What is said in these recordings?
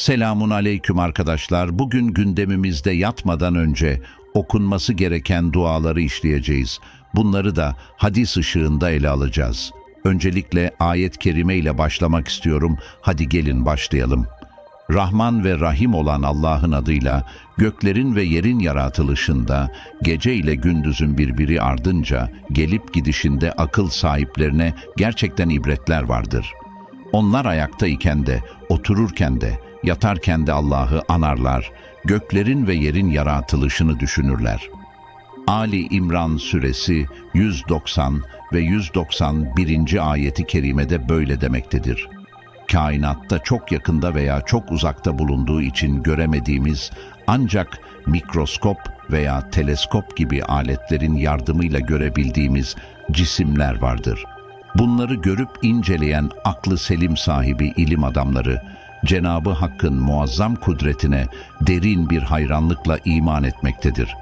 Selamun aleyküm arkadaşlar. Bugün gündemimizde yatmadan önce okunması gereken duaları işleyeceğiz. Bunları da hadis ışığında ele alacağız. Öncelikle ayet-i kerime ile başlamak istiyorum. Hadi gelin başlayalım. Rahman ve Rahim olan Allah'ın adıyla göklerin ve yerin yaratılışında gece ile gündüzün birbiri ardınca gelip gidişinde akıl sahiplerine gerçekten ibretler vardır. Onlar ayaktayken de, otururken de, yatarken de Allah'ı anarlar, göklerin ve yerin yaratılışını düşünürler. Ali İmran suresi 190 ve 191. ayeti kerimede böyle demektedir. Kainatta çok yakında veya çok uzakta bulunduğu için göremediğimiz ancak mikroskop veya teleskop gibi aletlerin yardımıyla görebildiğimiz cisimler vardır. Bunları görüp inceleyen aklı selim sahibi ilim adamları, Cenabı Hakk'ın muazzam kudretine derin bir hayranlıkla iman etmektedir.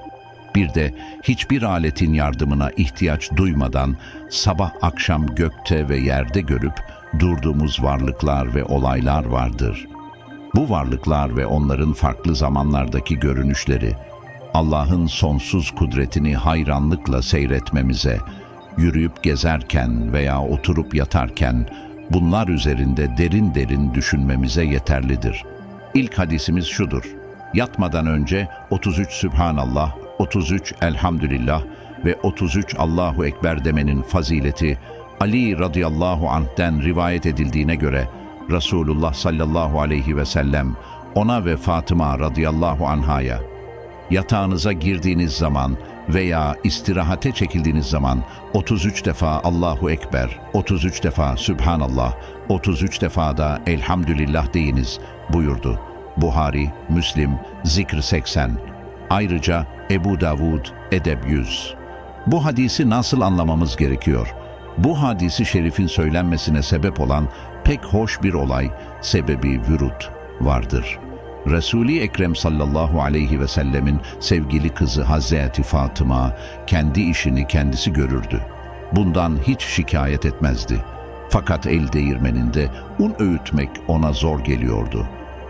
Bir de hiçbir aletin yardımına ihtiyaç duymadan sabah akşam gökte ve yerde görüp durduğumuz varlıklar ve olaylar vardır. Bu varlıklar ve onların farklı zamanlardaki görünüşleri Allah'ın sonsuz kudretini hayranlıkla seyretmemize, yürüyüp gezerken veya oturup yatarken bunlar üzerinde derin derin düşünmemize yeterlidir. İlk hadisimiz şudur. Yatmadan önce 33 Sübhanallah, 33 Elhamdülillah ve 33 Allahu Ekber demenin fazileti Ali radıyallahu anh'ten rivayet edildiğine göre Resulullah sallallahu aleyhi ve sellem ona ve Fatıma radıyallahu anhaya yatağınıza girdiğiniz zaman veya istirahate çekildiğiniz zaman 33 defa Allahu Ekber, 33 defa Sübhanallah, 33 defa da Elhamdülillah deyiniz buyurdu. Buhari, Müslim, Zikr 80. Ayrıca Ebu Davud, Edeb 100. Bu hadisi nasıl anlamamız gerekiyor? Bu hadisi şerifin söylenmesine sebep olan pek hoş bir olay, sebebi vürut vardır.'' Resul-i Ekrem sallallahu aleyhi ve sellemin sevgili kızı Hazreti Fatıma kendi işini kendisi görürdü. Bundan hiç şikayet etmezdi. Fakat el değirmeninde un öğütmek ona zor geliyordu.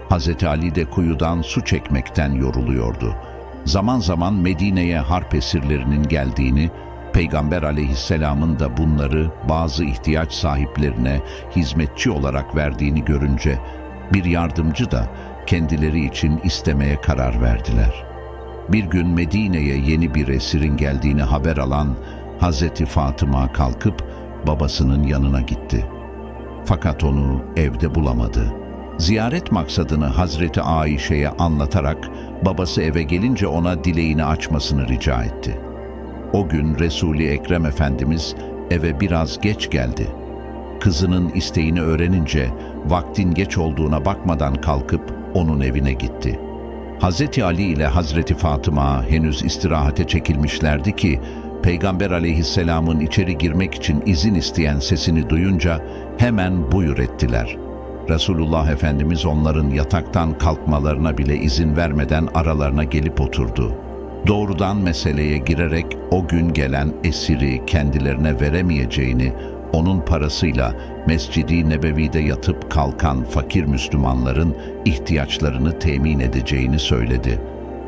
Hazreti Ali de kuyudan su çekmekten yoruluyordu. Zaman zaman Medine'ye harp esirlerinin geldiğini, Peygamber aleyhisselamın da bunları bazı ihtiyaç sahiplerine hizmetçi olarak verdiğini görünce bir yardımcı da kendileri için istemeye karar verdiler. Bir gün Medine'ye yeni bir esirin geldiğini haber alan Hazreti Fatıma kalkıp babasının yanına gitti. Fakat onu evde bulamadı. Ziyaret maksadını Hazreti Ayşe'ye anlatarak babası eve gelince ona dileğini açmasını rica etti. O gün Resul-i Ekrem Efendimiz eve biraz geç geldi. Kızının isteğini öğrenince vaktin geç olduğuna bakmadan kalkıp onun evine gitti. Hazreti Ali ile Hazreti Fatıma henüz istirahate çekilmişlerdi ki Peygamber aleyhisselamın içeri girmek için izin isteyen sesini duyunca hemen buyur ettiler. Resulullah Efendimiz onların yataktan kalkmalarına bile izin vermeden aralarına gelip oturdu. Doğrudan meseleye girerek o gün gelen esiri kendilerine veremeyeceğini onun parasıyla Mescidi Nebevi'de yatıp kalkan fakir Müslümanların ihtiyaçlarını temin edeceğini söyledi.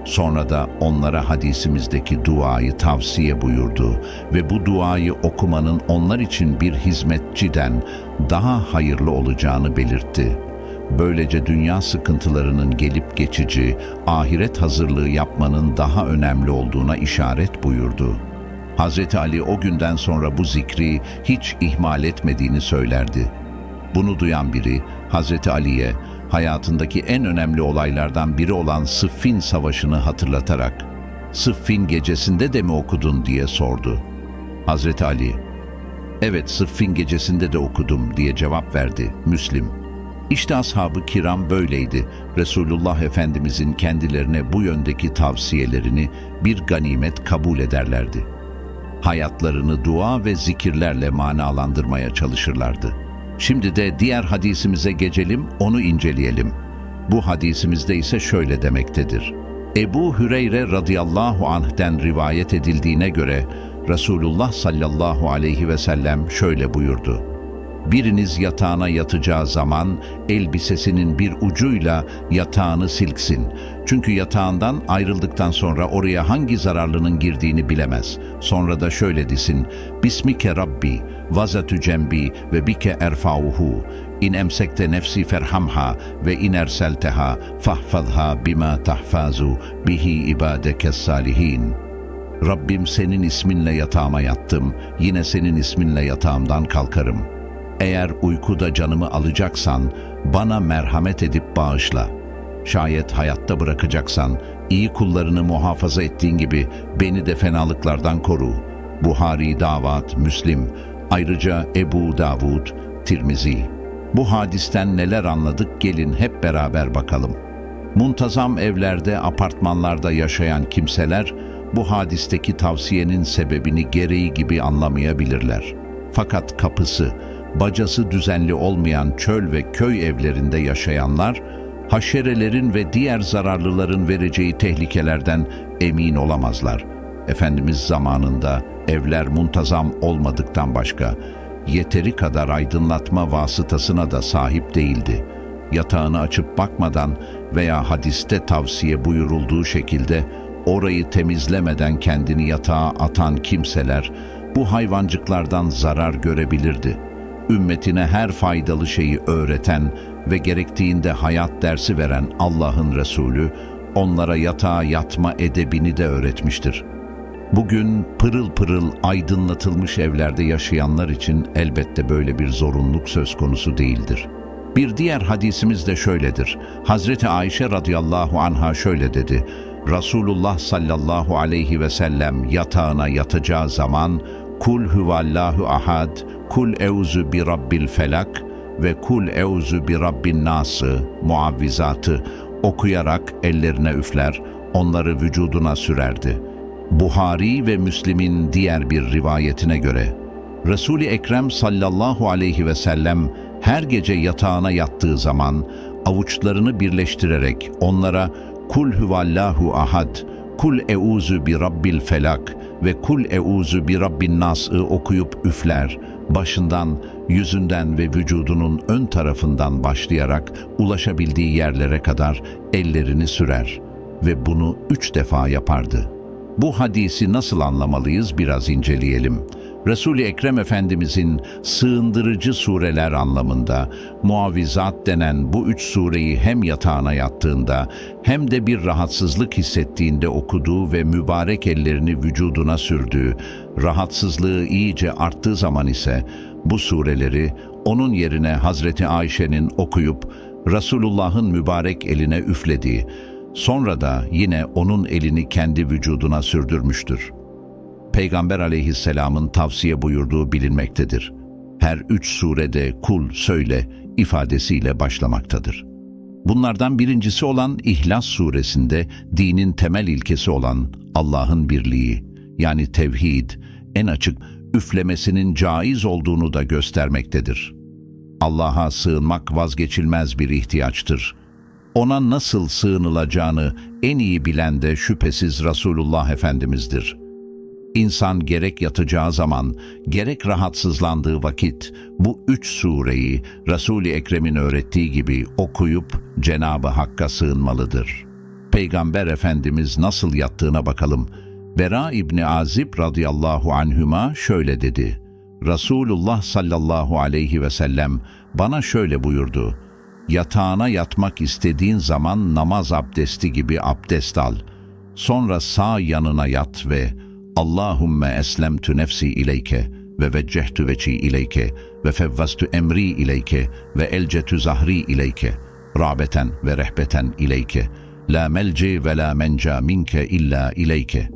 Sonra da onlara hadisimizdeki duayı tavsiye buyurdu ve bu duayı okumanın onlar için bir hizmetçiden daha hayırlı olacağını belirtti. Böylece dünya sıkıntılarının gelip geçici, ahiret hazırlığı yapmanın daha önemli olduğuna işaret buyurdu.'' Hz. Ali o günden sonra bu zikri hiç ihmal etmediğini söylerdi. Bunu duyan biri Hz. Ali'ye hayatındaki en önemli olaylardan biri olan Sıffin Savaşı'nı hatırlatarak Sıffin gecesinde de mi okudun diye sordu. Hz. Ali, evet Sıffin gecesinde de okudum diye cevap verdi Müslim. İşte ashab-ı kiram böyleydi. Resulullah Efendimizin kendilerine bu yöndeki tavsiyelerini bir ganimet kabul ederlerdi.'' Hayatlarını dua ve zikirlerle manalandırmaya çalışırlardı. Şimdi de diğer hadisimize geçelim, onu inceleyelim. Bu hadisimizde ise şöyle demektedir. Ebu Hüreyre radıyallahu anh'ten rivayet edildiğine göre Resulullah sallallahu aleyhi ve sellem şöyle buyurdu. Biriniz yatağına yatacağı zaman elbisesinin bir ucuyla yatağını silksin. Çünkü yatağından ayrıldıktan sonra oraya hangi zararlının girdiğini bilemez. Sonra da şöyle desin, Bismike Rabbi, vazatü cembi ve bike erfauhu. İn emsekte nefsi ferhamha ve in erselteha fahfazha bima tahfazu bihi ibadeke salihin. Rabbim senin isminle yatağıma yattım, yine senin isminle yatağımdan kalkarım. Eğer uykuda canımı alacaksan, bana merhamet edip bağışla. Şayet hayatta bırakacaksan, iyi kullarını muhafaza ettiğin gibi beni de fenalıklardan koru. Buhari Davat, Müslim, ayrıca Ebu Davud, Tirmizi. Bu hadisten neler anladık gelin hep beraber bakalım. Muntazam evlerde, apartmanlarda yaşayan kimseler bu hadisteki tavsiyenin sebebini gereği gibi anlamayabilirler. Fakat kapısı, bacası düzenli olmayan çöl ve köy evlerinde yaşayanlar, haşerelerin ve diğer zararlıların vereceği tehlikelerden emin olamazlar. Efendimiz zamanında evler muntazam olmadıktan başka, yeteri kadar aydınlatma vasıtasına da sahip değildi. Yatağını açıp bakmadan veya hadiste tavsiye buyurulduğu şekilde orayı temizlemeden kendini yatağa atan kimseler bu hayvancıklardan zarar görebilirdi. Ümmetine her faydalı şeyi öğreten ve gerektiğinde hayat dersi veren Allah'ın Resulü onlara yatağa yatma edebini de öğretmiştir. Bugün pırıl pırıl aydınlatılmış evlerde yaşayanlar için elbette böyle bir zorunluluk söz konusu değildir. Bir diğer hadisimiz de şöyledir. Hazreti Ayşe radıyallahu anha şöyle dedi. Resulullah sallallahu aleyhi ve sellem yatağına yatacağı zaman kul huvallahu ahad, kul euzu bi rabbil felak ve kul euzu bi rabbin nası muavvizatı okuyarak ellerine üfler, onları vücuduna sürerdi. Buhari ve Müslim'in diğer bir rivayetine göre Resul-i Ekrem sallallahu aleyhi ve sellem her gece yatağına yattığı zaman avuçlarını birleştirerek onlara Kul huvallahu ahad, Kul euzu bi rabbil felak ve Kul euzu bi rabbin nas'ı okuyup üfler, başından, yüzünden ve vücudunun ön tarafından başlayarak ulaşabildiği yerlere kadar ellerini sürer ve bunu üç defa yapardı.'' Bu hadisi nasıl anlamalıyız biraz inceleyelim. Resul-i Ekrem Efendimizin sığındırıcı sureler anlamında muavizat denen bu üç sureyi hem yatağına yattığında hem de bir rahatsızlık hissettiğinde okuduğu ve mübarek ellerini vücuduna sürdüğü, rahatsızlığı iyice arttığı zaman ise bu sureleri onun yerine Hazreti Ayşe'nin okuyup Resulullah'ın mübarek eline üflediği, Sonra da yine onun elini kendi vücuduna sürdürmüştür. Peygamber aleyhisselamın tavsiye buyurduğu bilinmektedir. Her üç surede kul söyle ifadesiyle başlamaktadır. Bunlardan birincisi olan İhlas suresinde dinin temel ilkesi olan Allah'ın birliği yani tevhid en açık üflemesinin caiz olduğunu da göstermektedir. Allah'a sığınmak vazgeçilmez bir ihtiyaçtır ona nasıl sığınılacağını en iyi bilen de şüphesiz Resulullah Efendimiz'dir. İnsan gerek yatacağı zaman, gerek rahatsızlandığı vakit bu üç sureyi Resul-i Ekrem'in öğrettiği gibi okuyup Cenab-ı Hakk'a sığınmalıdır. Peygamber Efendimiz nasıl yattığına bakalım. Bera İbni Azib radıyallahu anhüma şöyle dedi. Resulullah sallallahu aleyhi ve sellem bana şöyle buyurdu yatağına yatmak istediğin zaman namaz abdesti gibi abdest al. Sonra sağ yanına yat ve Allahümme eslemtü nefsi ileyke ve veccehtu veçi ileyke ve fevvastu emri ileyke ve elcetü zahri ileyke rabeten ve rehbeten ileyke la melci ve la menca minke illa ileyke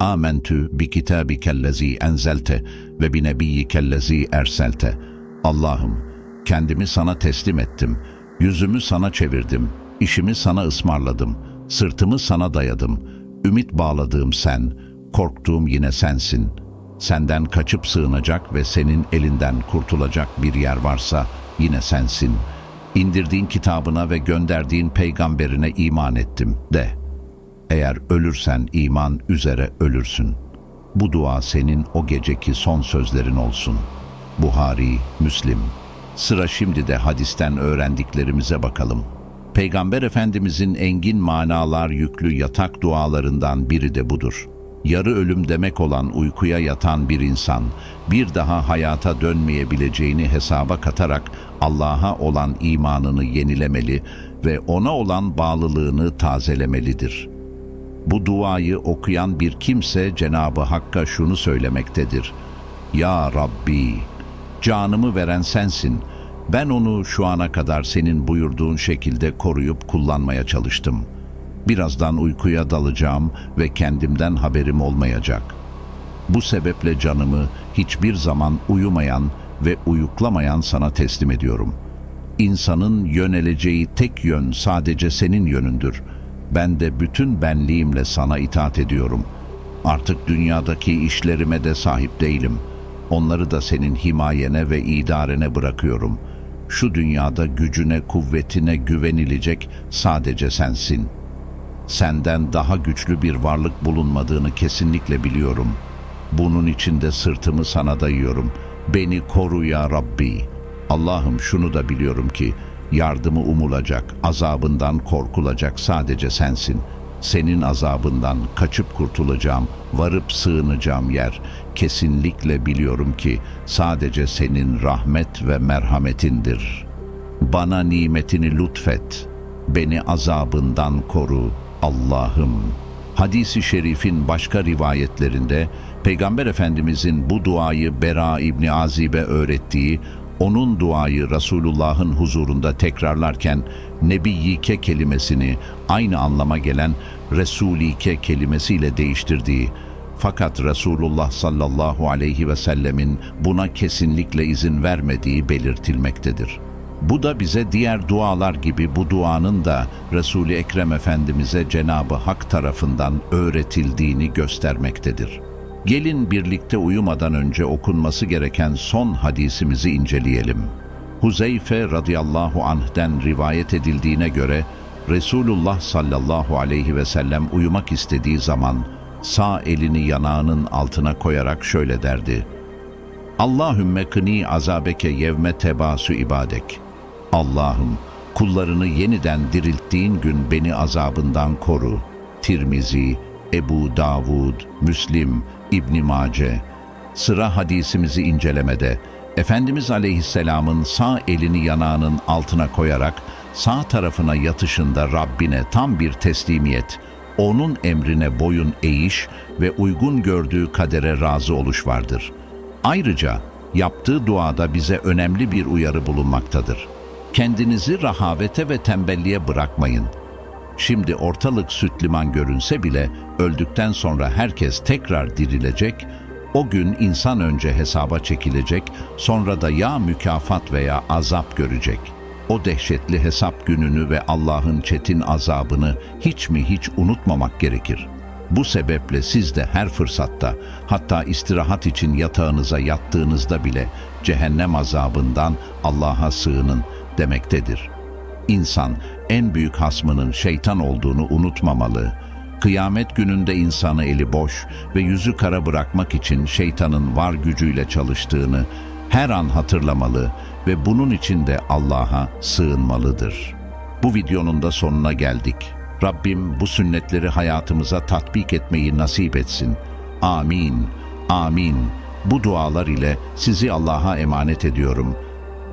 amentü bi kitabikellezi enzelte ve bi nebiyyikellezi erselte Allah'ım kendimi sana teslim ettim.'' Yüzümü sana çevirdim, işimi sana ısmarladım, sırtımı sana dayadım. Ümit bağladığım sen, korktuğum yine sensin. Senden kaçıp sığınacak ve senin elinden kurtulacak bir yer varsa yine sensin. İndirdiğin kitabına ve gönderdiğin peygamberine iman ettim de. Eğer ölürsen iman üzere ölürsün. Bu dua senin o geceki son sözlerin olsun. Buhari, Müslim Sıra şimdi de hadisten öğrendiklerimize bakalım. Peygamber Efendimizin engin manalar yüklü yatak dualarından biri de budur. Yarı ölüm demek olan uykuya yatan bir insan, bir daha hayata dönmeyebileceğini hesaba katarak Allah'a olan imanını yenilemeli ve ona olan bağlılığını tazelemelidir. Bu duayı okuyan bir kimse Cenabı Hakk'a şunu söylemektedir. Ya Rabbi, canımı veren sensin. Ben onu şu ana kadar senin buyurduğun şekilde koruyup kullanmaya çalıştım. Birazdan uykuya dalacağım ve kendimden haberim olmayacak. Bu sebeple canımı hiçbir zaman uyumayan ve uyuklamayan sana teslim ediyorum. İnsanın yöneleceği tek yön sadece senin yönündür. Ben de bütün benliğimle sana itaat ediyorum. Artık dünyadaki işlerime de sahip değilim. Onları da senin himayene ve idarene bırakıyorum. Şu dünyada gücüne, kuvvetine güvenilecek sadece sensin.'' Senden daha güçlü bir varlık bulunmadığını kesinlikle biliyorum. Bunun için de sırtımı sana dayıyorum. Beni koru ya Rabbi. Allah'ım şunu da biliyorum ki yardımı umulacak, azabından korkulacak sadece sensin. Senin azabından kaçıp kurtulacağım, varıp sığınacağım yer. Kesinlikle biliyorum ki sadece senin rahmet ve merhametindir. Bana nimetini lütfet, beni azabından koru.'' Allah'ım. Hadisi şerifin başka rivayetlerinde Peygamber Efendimizin bu duayı Bera İbni Azib'e öğrettiği, onun duayı Resulullah'ın huzurunda tekrarlarken Nebiyike kelimesini aynı anlama gelen Resulike kelimesiyle değiştirdiği, fakat Resulullah sallallahu aleyhi ve sellemin buna kesinlikle izin vermediği belirtilmektedir. Bu da bize diğer dualar gibi bu duanın da Resul-i Ekrem Efendimiz'e Cenabı Hak tarafından öğretildiğini göstermektedir. Gelin birlikte uyumadan önce okunması gereken son hadisimizi inceleyelim. Huzeyfe radıyallahu anh'den rivayet edildiğine göre Resulullah sallallahu aleyhi ve sellem uyumak istediği zaman sağ elini yanağının altına koyarak şöyle derdi. Allahümme kını azabeke yevme tebasu ibadek. Allah'ım kullarını yeniden dirilttiğin gün beni azabından koru. Tirmizi, Ebu Davud, Müslim, İbn Mace. Sıra hadisimizi incelemede Efendimiz Aleyhisselam'ın sağ elini yanağının altına koyarak sağ tarafına yatışında Rabbine tam bir teslimiyet, onun emrine boyun eğiş ve uygun gördüğü kadere razı oluş vardır. Ayrıca yaptığı duada bize önemli bir uyarı bulunmaktadır. Kendinizi rahavete ve tembelliğe bırakmayın. Şimdi ortalık süt liman görünse bile öldükten sonra herkes tekrar dirilecek, o gün insan önce hesaba çekilecek, sonra da ya mükafat veya azap görecek. O dehşetli hesap gününü ve Allah'ın çetin azabını hiç mi hiç unutmamak gerekir. Bu sebeple siz de her fırsatta, hatta istirahat için yatağınıza yattığınızda bile cehennem azabından Allah'a sığının demektedir. İnsan en büyük hasmının şeytan olduğunu unutmamalı. Kıyamet gününde insanı eli boş ve yüzü kara bırakmak için şeytanın var gücüyle çalıştığını her an hatırlamalı ve bunun için de Allah'a sığınmalıdır. Bu videonun da sonuna geldik. Rabbim bu sünnetleri hayatımıza tatbik etmeyi nasip etsin. Amin. Amin. Bu dualar ile sizi Allah'a emanet ediyorum.''